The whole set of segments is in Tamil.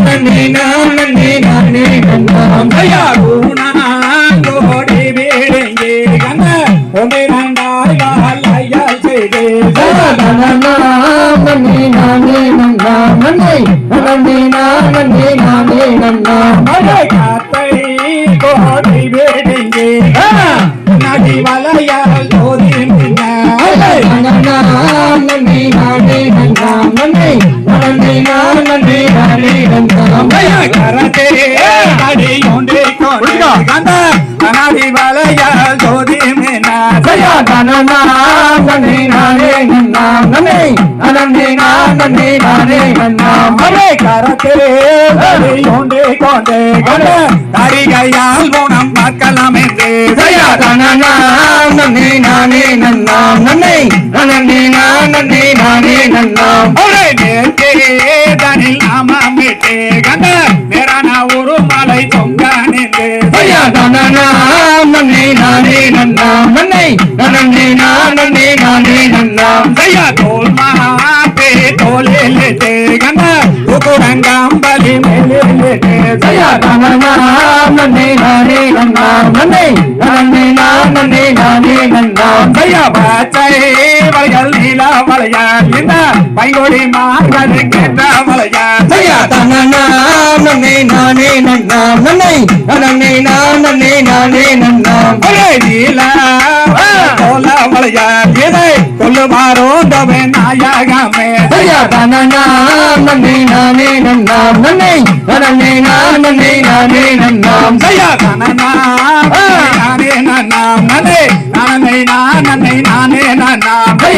நன்னை நன்னே நான் நன்னே நானே நன்னாம் ஐயா கூணாங்கோடி மழை கரத்தே நடி ஒன்றே கொண்டு கொண்டே தரிகையால் குணம் பார்க்கலாம் என்று. அவளை தனில் ஒரு மலை தொங்க நின்று. बचै வளையல் நீல வளையால் இந்த பைங்கொடி மார்கள் கேட்ட வளையால் செய்ய ஒரே நீல தோல வளையால் இதை கொல்லுமாறோ தவே நாயகமே. செய்ய கனனா நானே நன்னாம் நனே நானே நானே நானே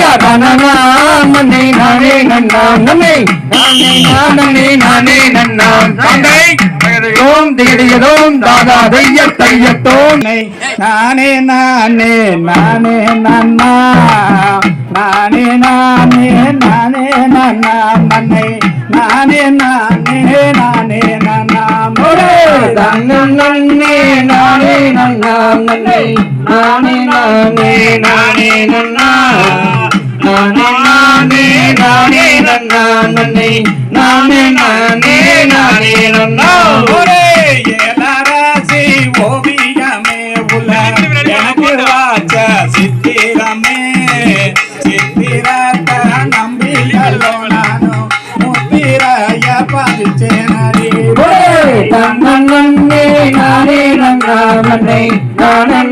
நன்னாம் செய்ய தந்தை தாதா தைய தையத்தோம் நானே நானே நானே நன்னா நானே நானே நானே நன்னா நன்னை நானே நானே நானே நன்னா நன்னே நானே நன்னாம் நன்னை நானே நானே நானே நன்னா நானே நானே நானே நன்னா நன்னை நானே நானே நானே. நன்னா ஒரே ஏலராசி ஓவியமே உல. எனக்கு வாச்ச சித்திரமே. சித்திரத்த நம்பியல்லோ நானும் முத்திரைய பதிச்சேனடி. நன்னே நானே நன்னா நன்னை நானே நன்னே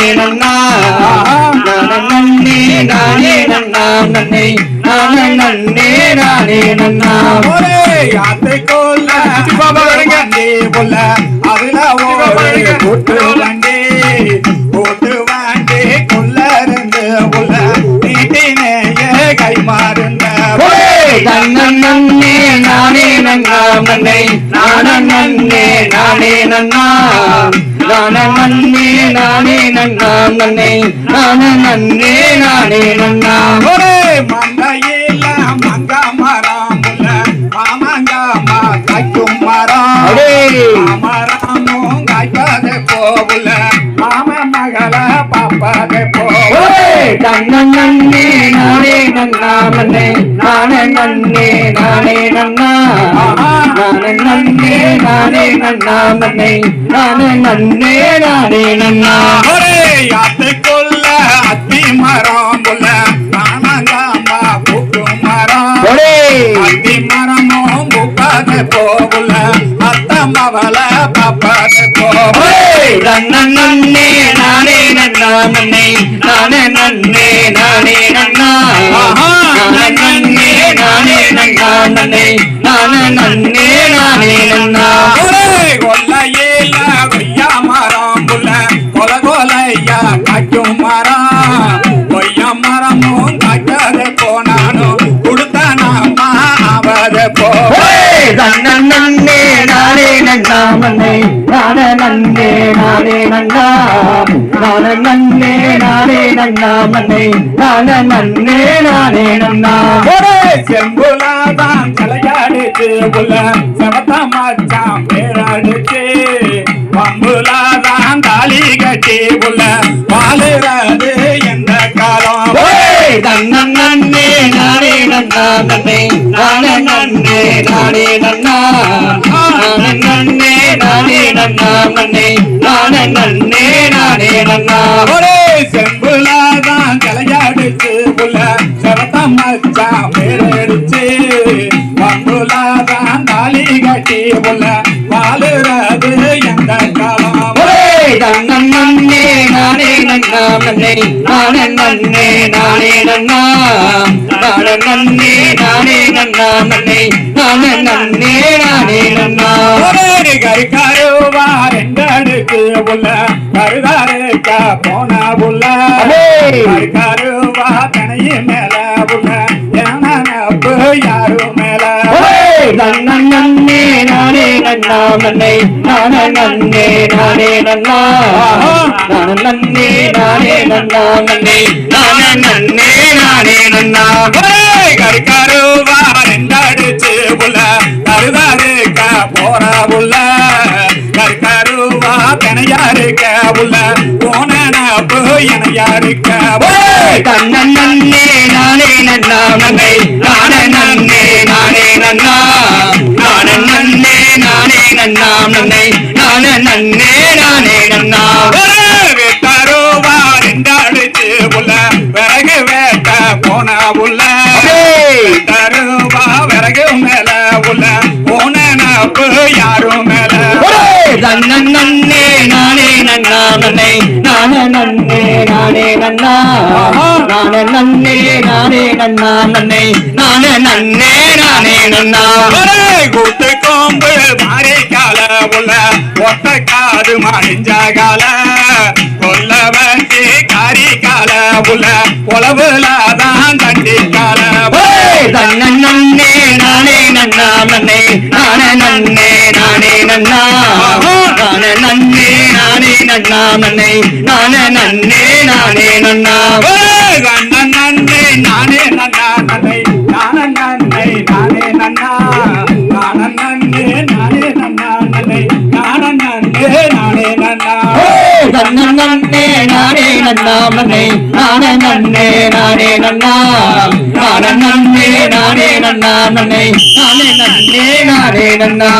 வண்டி புள்ள அதுல கூட்டு வண்டி. கூட்டு வண்டி. குள்ள இருந்து புள்ள நீட்டினேயே கை மாறுந்த நன்னே நானே நன்னா நானே நன்னே நானே நன்னா. நானே நன்னே நானே நன்னா நன்னே நானே நன்னே. நானே நன்னா தன்னன் நன்னே நானே நன்னா. நன்னே நானே நன்னே நானே நன்னா. நானே நன்னே நானே நன்னா. நன்னே நானே நன்னே நானே நன்னா. நன்னே நானே நன்னா. நானே நன்னே நானே நன்னா நன்னே. நானே நன்னே நானே நன்னா. கொல்லையில கொய்யா மரம் புள்ள கொல கொலையா காய்க்கும் மரம். கொய்யா மரமும் காய்க்காத போனானும் கொடுத்தானாமா அவத போ. நன்னே நானே நன்னே நானே நன்னா நன்னே நானே நன்னே நானே நன்னா. செம்புலாதான் தலையாடுச்சு புள்ள செவத்த மச்சான் பேராடுச்சு பம்புலாதான் தாலி கட்டி புள்ள வாழுறது எந்த காலம்? தன்னன் நன்னே நானே நன்னா நன்னே நானே நன்னே நானே நன்னா. நானே நன்னே நானே நன்னா நன்னே நானே நன்னே நானே நன்னா ஒரே செம்புலாதான் தலையாடுச்சு புள்ள செவத்த மச்சான் பேரடிச்சு பம்புலாதான் தாலி கட்டி புள்ள வாழுறது எந்த காலம்? தன்னன் நன்னே நானே நன்னா நன்னே நானே நன்னே நானே நன்னா. நானே நன்னே நானே நன்னா நானே நன்னே நானே நன்னா. ரெண்டடுக்கு புள்ள கருதாருக்கா போன புள்ள கருக்கருவா தனைய மேல புள்ள ஏனப்பு யாரும் மேல. தன்னன் நன்னே நானே நன்னா நன்னே நானே நன்னே நானே நன்னா. நானே நன்னே நானே நன்னா நன்னே நானே நன்னே நானே நன்னா. கருக்கருவா ரெண்டடிச்சு புள்ள கருதாருக்கா போற புள்ள தனையாருக்க புள்ள போனப்பு எனையாருக்க தன்னன் நன்னே நானே நன்னா நன்னே நானே நன்னே நானே நன்னா நானே நன்னே. நானே நன்னா நன்னே நானே நன்னே நானே நன்னா. வெட்டாரோவா ரெண்டாடிச்சு புள்ள விறகு வேட்ட போன புள்ள வெட்டாரோவா விறகு மேல புள்ள போன நப்பு யாரும் மேல. தன்னன் நன்னே நானே நன்னா நன்னே நானே நன்னே நானே நன்னா. நானே நன்னே நானே நன்னா நன்னே. நானே நன்னே நானே நன்னா. கூட்டு கோம்பு மாறி கால புள்ள ஒத்த காது மணிஞ்ச கால. கொல்ல வண்டி காரி கால புள்ள உழவுலாதான் தண்டி கால. நன்னே நானே நன்னா நன்னே. நானே நன்னே நானே நன்னா. நானே நன்னே நானே நன்னா நன்னே நானே நன்னே நானே நன்னா கண்ணன் நன்னை நானே நன்னா நன்னை நானன் நன்னை நானே நன்னா நானன் நன்னே நானே நன்னா நன்னை நானன் நன்னே நானே நன்னா தன்னன் நன்னே நானே நன்னா நன்னே நானே நன்னே நானே நன்னா நானே நன்னே நானே நன்னா நன்னே நானே நன்னே நானே நன்னா